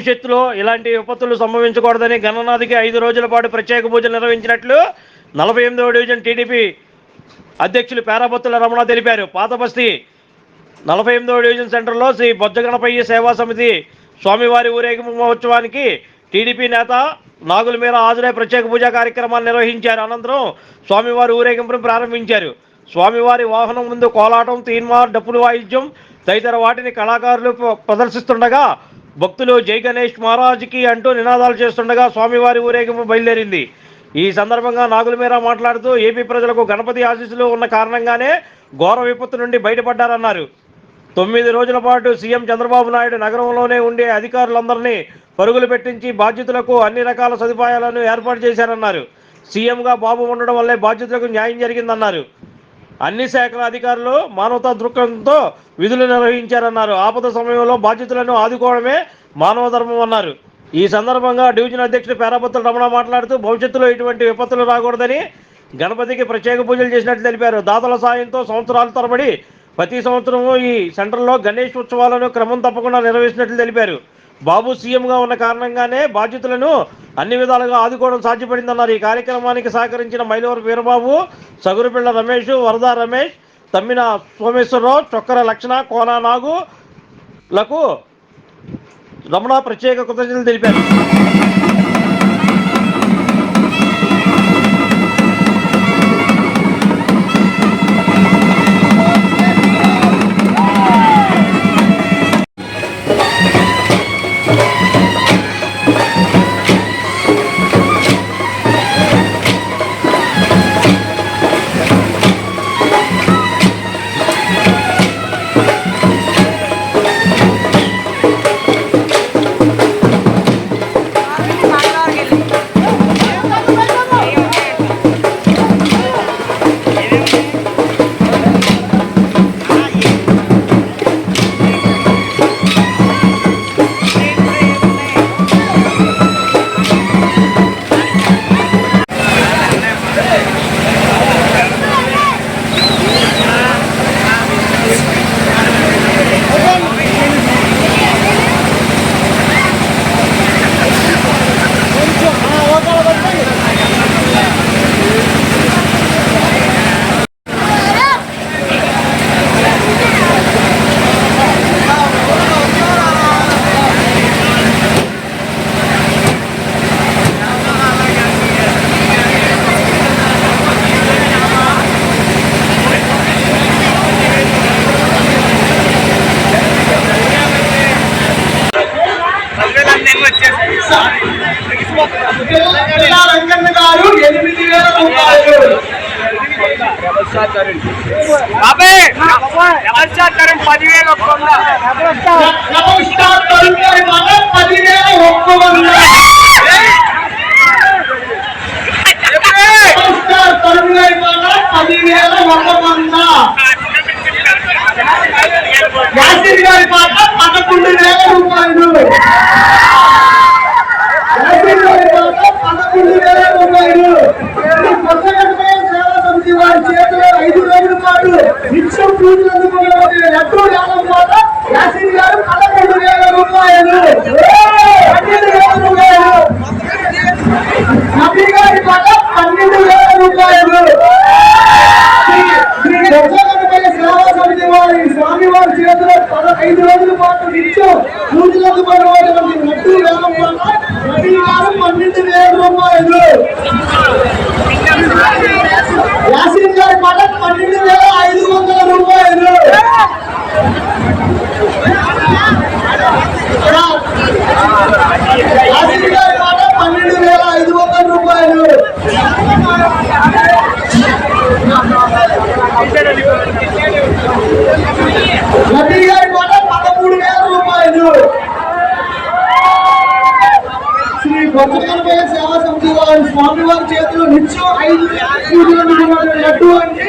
భవిష్యత్తులో ఇలాంటి విపత్తులు సంభవించకూడదని గణనాథికి ఐదు రోజుల పాటు ప్రత్యేక పూజలు నిర్వహించినట్లు నలభై ఎనిమిదవ డివిజన్ టీడీపీ అధ్యక్షులు పేరాబత్తుల రమణ తెలిపారు. పాత బస్తీ నలభై ఎనిమిదవ డివిజన్ సెంటర్లో శ్రీ బొజ్జగణపయ్య సేవా సమితి స్వామివారి ఊరేగింపు మహోత్సవానికి టీడీపీ నేత నాగుల మీద హాజరై ప్రత్యేక పూజా కార్యక్రమాన్ని నిర్వహించారు. అనంతరం స్వామివారి ఊరేగింపును ప్రారంభించారు. స్వామివారి వాహనం ముందు కోలాటం తీన్మార్ డప్పులు వాయిద్యం తదితర వాటిని కళాకారులు ప్ర- ప్రదర్శిస్తుండగా భక్తులు జై గణేష్ మహారాజ్కి అంటూ నినాదాలు చేస్తుండగా స్వామివారి ఊరేగింపు బయలుదేరింది. ఈ సందర్భంగా నాగులమీర మాట్లాడుతూ ఏపీ ప్రజలకు గణపతి ఆశీస్సులు ఉన్న కారణంగానే ఘోర విపత్తు నుండి బయటపడ్డారన్నారు. తొమ్మిది రోజుల పాటు సీఎం చంద్రబాబు నాయుడు నగరంలోనే ఉండే అధికారులందరినీ పరుగులు పెట్టించి బాధ్యతలకు అన్ని రకాల సదుపాయాలను ఏర్పాటు చేశారన్నారు. సీఎంగా బాబు ఉండడం వల్లే బాధ్యతలకు న్యాయం జరిగిందన్నారు. అన్ని శాఖల అధికారులు మానవతా దృక్పథంతో విధులు నిర్వహించారన్నారు. ఆపద సమయంలో బాధ్యతలను ఆదుకోవడమే మానవ ధర్మం అన్నారు. ఈ సందర్భంగా డివిజన్ అధ్యక్షుడు పేరాపత్రుల రమణ మాట్లాడుతూ భవిష్యత్తులో ఇటువంటి విపత్తులు రాకూడదని గణపతికి ప్రత్యేక పూజలు చేసినట్లు తెలిపారు. దాతల సాయంతో సంవత్సరాల తరబడి ప్రతి సంవత్సరము ఈ సెంటర్లో గణేష్ ఉత్సవాలను క్రమం తప్పకుండా నిర్వహిస్తున్నట్లు తెలిపారు. బాబు సీఎంగా ఉన్న కారణంగానే బాధ్యతలను అన్ని విధాలుగా ఆదుకోవడం సాధ్యపడిందన్నారు. ఈ కార్యక్రమానికి సహకరించిన మైలవరం వీరబాబు సగురుపిళ్ళ రమేష్ వరద రమేష్ తమ్మిన సోమేశ్వరరావు చొక్కర లక్షణ కోనా నాగు లకు రమణ ప్రత్యేక కృతజ్ఞతలు తెలిపారు. పదివేలు ఒప్పుకుందా డబుల్ స్టార్ తరుణ్ గారి మాట పదివేల ఒక్క వంద డబుల్ స్టార్ తరుణ్ గారి మాట పదివేల ఒక వంద యాసిర్ గారి మాట పదకొండు వేల రూపాయలు యాసిర్ గారి మాట పదకొండు వేల రూపాయలు ఈ కొత్త గణపయ్య సేవా సమితి వారి చేతిలో ఐదు రోజుల పాటు నిత్యం పూజలు అందుకునే లడ్డూ కాలం మాట. యాసిన్ గారు పదకొండు వేల రూపాయలు పన్నెండు వేల రూపాయలు నబీ గారి మాట పన్నెండు వేల రూపాయలు శ్రీ- శ్రీ గొప్పగణపయ్య సేవా సమితి వారి స్వామివారి చేతిలో పదహైదు రోజుల పాటు నిత్యం పూజలకు పడినటువంటి లడ్డూ వేలం మాట నబీ గారు పన్నెండు వేల రూపాయలు యాసిన్ గారి మాట పన్నెండు వేల ఐదు వందల రూపాయలు యాసిన్ గారి మాట పన్నెండు వేల ఐదు వందల రూపాయలు నబీ గారి మాట పదమూడు వేల రూపాయలు శ్రీ గొప్పగణపయ్య సేవా సమితి వారి స్వామి వారి చేతిలో నిత్యం ఐదు లడ్డు అంటే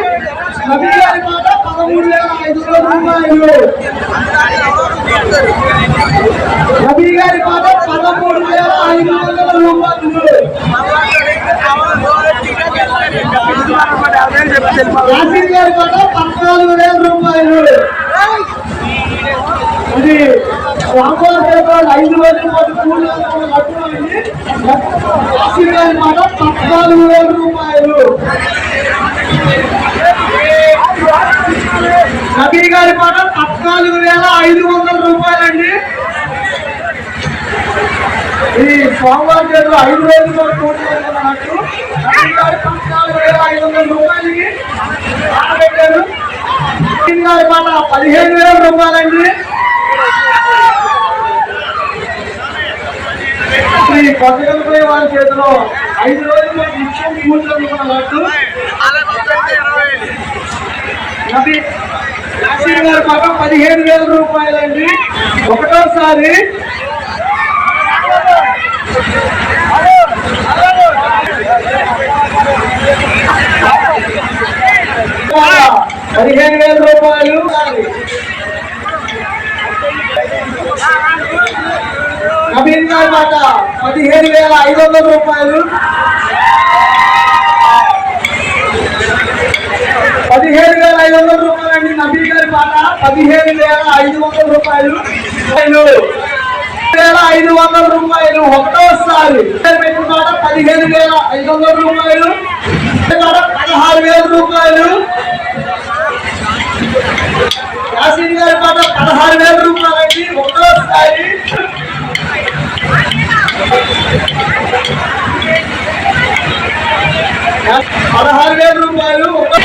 నబీ గారి మాట పదమూడు వేల ఐదు వందల రూపాయలు. నబీ గారి మాట పదమూడు వేల ఐదు వందల రూపాయలు. యాసిన్ గారి మాట పద్నాలుగు వేల రూపాయలు. అది స్వామివారి ఐదు వేల పాటు మూడు వేల అయింది ఆశీర్వాదం మాట పద్నాలుగు వేల రూపాయలు. నబీ గారి పాట పద్నాలుగు వేల ఐదు వందల రూపాయలండి. ఈ స్వామివారి చేతులు ఐదు వేల కూడా కూలి అన్నట్టు. నబీ గారి పద్నాలుగు వేల ఐదు వందల రూపాయలకి ఆట పెట్టారు నబీ గారి పాట పదిహేను వేల రూపాయలండి. ఈ వాళ్ళ వారి చేతిలో ఐదు రోజులు నిత్యం పూజలు లడ్డు నబీ యాసీర్ గారి పదిహేను వేల రూపాయలండి ఒకటోసారి పదిహేను వేల రూపాయలు. నవీన్ గారి మాట పదిహేను వేల ఐదు వందల రూపాయలు. పదిహేను వేల ఐదు వందల రూపాయలు అండి నవీన్ గారి పాట. పదిహేను వేల ఐదు వందల రూపాయలు వేల ఐదు వందల రూపాయలు ఒకటోసారి పెట్టిన పాట పదిహేను వేల ఐదు వందల రూపాయలు పదహారు వేల రూపాయలు. యాసిన్ గారి పాట పదహారు వేల రూపాయలు అండి ఒకటోసారి పదహారు వేల రూపాయలు ఒక-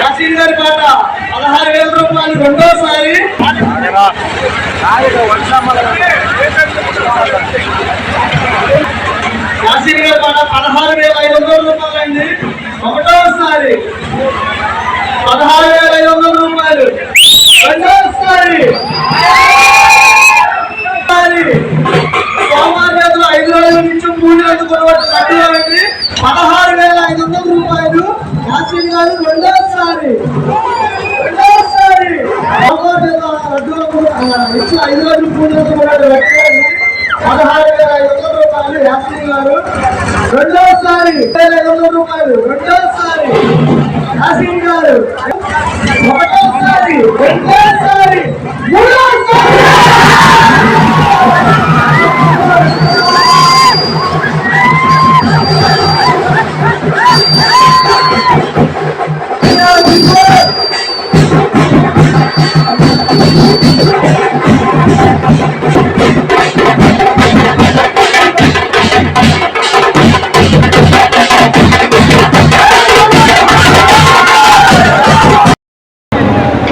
యాసిన్ గారి పాట. పదహారు వేల రూపాయలు రెండోసారి. యాసిన్ గారి పాట పదహారు వేల ఐదు వందల రూపాయలు అండి ఒకటోసారి. పదహారు వేల ఐదు వందల రూపాయలు. రెండోసారి. రోజులు ఐదు రోజుల నుంచి మూడు రోజులు కొనబట్టి కట్టుకోండి పదహారు వేల ఐదు వందల రూపాయలు యాసిన్ గారు రెండోసారి రెండోసారి ఇచ్చి ఐదు రోజులు మూడు రోజులు కొనబట్టి కట్టుకోండి పదహారు వేల ఐదు వందల రూపాయలు యాసిన్ గారు రెండోసారి వేల ఐదు వందల రూపాయలు రెండోసారి యాసిన్ గారు ఒకటోసారి రెండోసారి మూడోసారి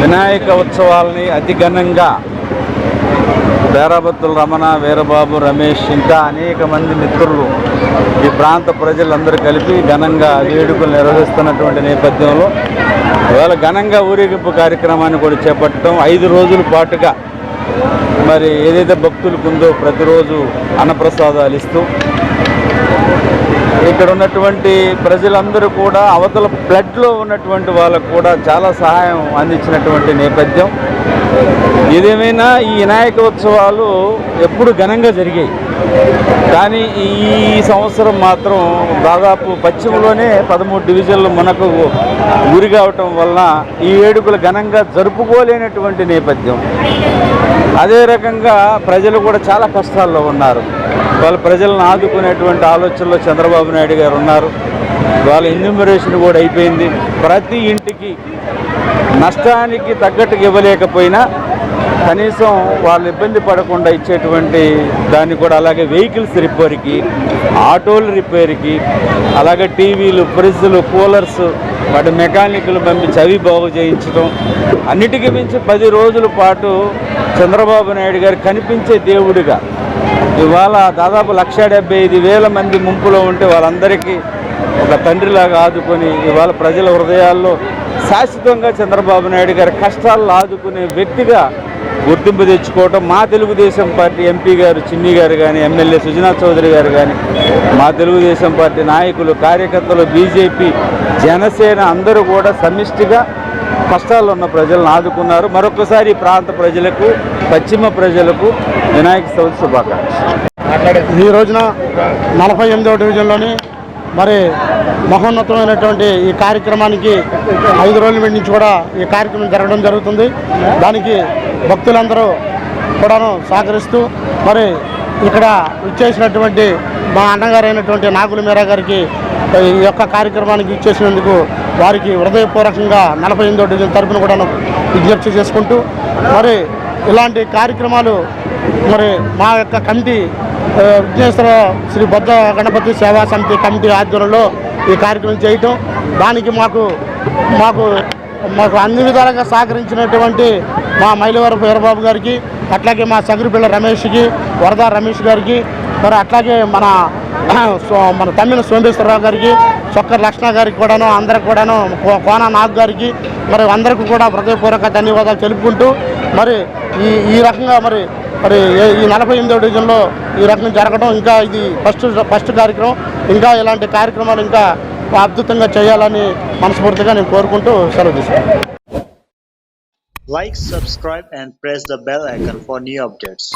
వినాయక ఉత్సవాల్ని అతి ఘనంగా బేరాబత్తుల రమణ వీరబాబు రమేష్ ఇంకా అనేక మంది మిత్రులు ఈ ప్రాంత ప్రజలందరూ కలిపి ఘనంగా వేడుకలు నిర్వహిస్తున్నటువంటి నేపథ్యంలో ఇవాళ ఘనంగా ఊరేగింపు కార్యక్రమాన్ని కూడా చేపట్టడం ఐదు రోజుల పాటుగా మరి ఏదైతే భక్తులకు ఉందో ప్రతిరోజు అన్నప్రసాదాలు ఇస్తూ ఇక్కడ ఉన్నటువంటి ప్రజలందరూ కూడా అవతల బ్లడ్లో ఉన్నటువంటి వాళ్ళకు కూడా చాలా సహాయం అందించినటువంటి నేపథ్యం. ఏదేమైనా ఈ వినాయక ఉత్సవాలు ఎప్పుడు ఘనంగా జరిగాయి. కానీ ఈ సంవత్సరం మాత్రం దాదాపు పశ్చిమలోనే పదమూడు డివిజన్లు మనకు గురి కావటం వలన ఈ వేడుకలు ఘనంగా జరుపుకోలేనటువంటి నేపథ్యం. అదే రకంగా ప్రజలు కూడా చాలా కష్టాల్లో ఉన్నారు. వాళ్ళ ప్రజలను ఆదుకునేటువంటి ఆలోచనలో చంద్రబాబు నాయుడు గారు ఉన్నారు. వాళ్ళ ఎన్యూమరేషన్ కూడా అయిపోయింది. ప్రతి ఇంటికి నష్టానికి తగ్గట్టుగా ఇవ్వలేకపోయినా కనీసం వాళ్ళు ఇబ్బంది పడకుండా ఇచ్చేటువంటి దాన్ని కూడా అలాగే వెహికల్స్ రిపేర్కి ఆటోలు రిపేర్కి అలాగే టీవీలు ఫ్రిడ్జ్లు కూలర్స్ వాటి మెకానిక్లు పంపించి అవి బాగు చేయించడం అన్నిటికీ మించి పది రోజుల పాటు చంద్రబాబు నాయుడు గారు కనిపించే దేవుడిగా. ఇవాళ దాదాపు లక్ష డెబ్బై ఐదు వేల మంది ముంపులో ఉంటే వాళ్ళందరికీ ఒక తండ్రిలాగా ఆదుకొని ఇవాళ ప్రజల హృదయాల్లో శాశ్వతంగా చంద్రబాబు నాయుడు గారి కష్టాలను ఆదుకునే వ్యక్తిగా గుర్తింపు తెచ్చుకోవటం మా తెలుగుదేశం పార్టీ ఎంపీ గారు చిన్ని గారు కానీ ఎమ్మెల్యే సుజనా చౌదరి గారు కానీ మా తెలుగుదేశం పార్టీ నాయకులు కార్యకర్తలు బీజేపీ జనసేన అందరూ కూడా సమిష్టిగా కష్టాల్లో ఉన్న ప్రజలను ఆదుకున్నారు. మరొకసారి ప్రాంత ప్రజలకు పశ్చిమ ప్రజలకు వినాయక చవితి శుభాకాంక్షలు. ఈ రోజున నలభై ఎనిమిదవ డివిజన్లోని మరి మహోన్నతమైనటువంటి ఈ కార్యక్రమానికి ఐదు రోజుల నుంచి కూడా ఈ కార్యక్రమం జరగడం జరుగుతుంది. దానికి భక్తులందరూ కూడాను సహకరిస్తూ మరి ఇక్కడ ఇచ్చేసినటువంటి మా అన్నగారైనటువంటి నాగుల మీరా గారికి ఈ యొక్క కార్యక్రమానికి ఇచ్చేసినందుకు వారికి హృదయపూర్వకంగా నలభై ఎనిమిదో డివిజన్ తరపున కూడా విజ్ఞప్తి చేసుకుంటూ మరి ఇలాంటి కార్యక్రమాలు మరి మా యొక్క కమిటీ విఘ్నేశ్వర శ్రీ బొద్ద గణపతి సేవా సమితి కమిటీ ఆధ్వర్యంలో ఈ కార్యక్రమం చేయటం. దానికి మాకు మాకు మాకు అన్ని విధాలుగా సహకరించినటువంటి మా మైలవరపు వీరబాబు గారికి అట్లాగే మా సగురుపిల్ల రమేష్కి వరద రమేష్ గారికి మరి అట్లాగే మన సో- మన తమ్మిన సోమేశ్వరరావు గారికి చొక్కర్ లక్ష్మణ గారికి కూడాను అందరికి కూడాను కో- కోన నాగ్ గారికి మరి అందరికీ కూడా హృదయపూర్వక ధన్యవాదాలు తెలుపుకుంటూ మరి ఈ ఈ రకంగా మరి మరి ఈ నలభై ఎనిమిదో డివిజన్లో ఈ రకం జరగడం ఇంకా ఇది ఫస్ట్ ఫస్ట్ కార్యక్రమం ఇంకా ఇలాంటి కార్యక్రమాలు ఇంకా అద్భుతంగా చేయాలని మనస్ఫూర్తిగా నేను కోరుకుంటూ సెలవు తీసుకున్నాను like subscribe and press the bell icon for new updates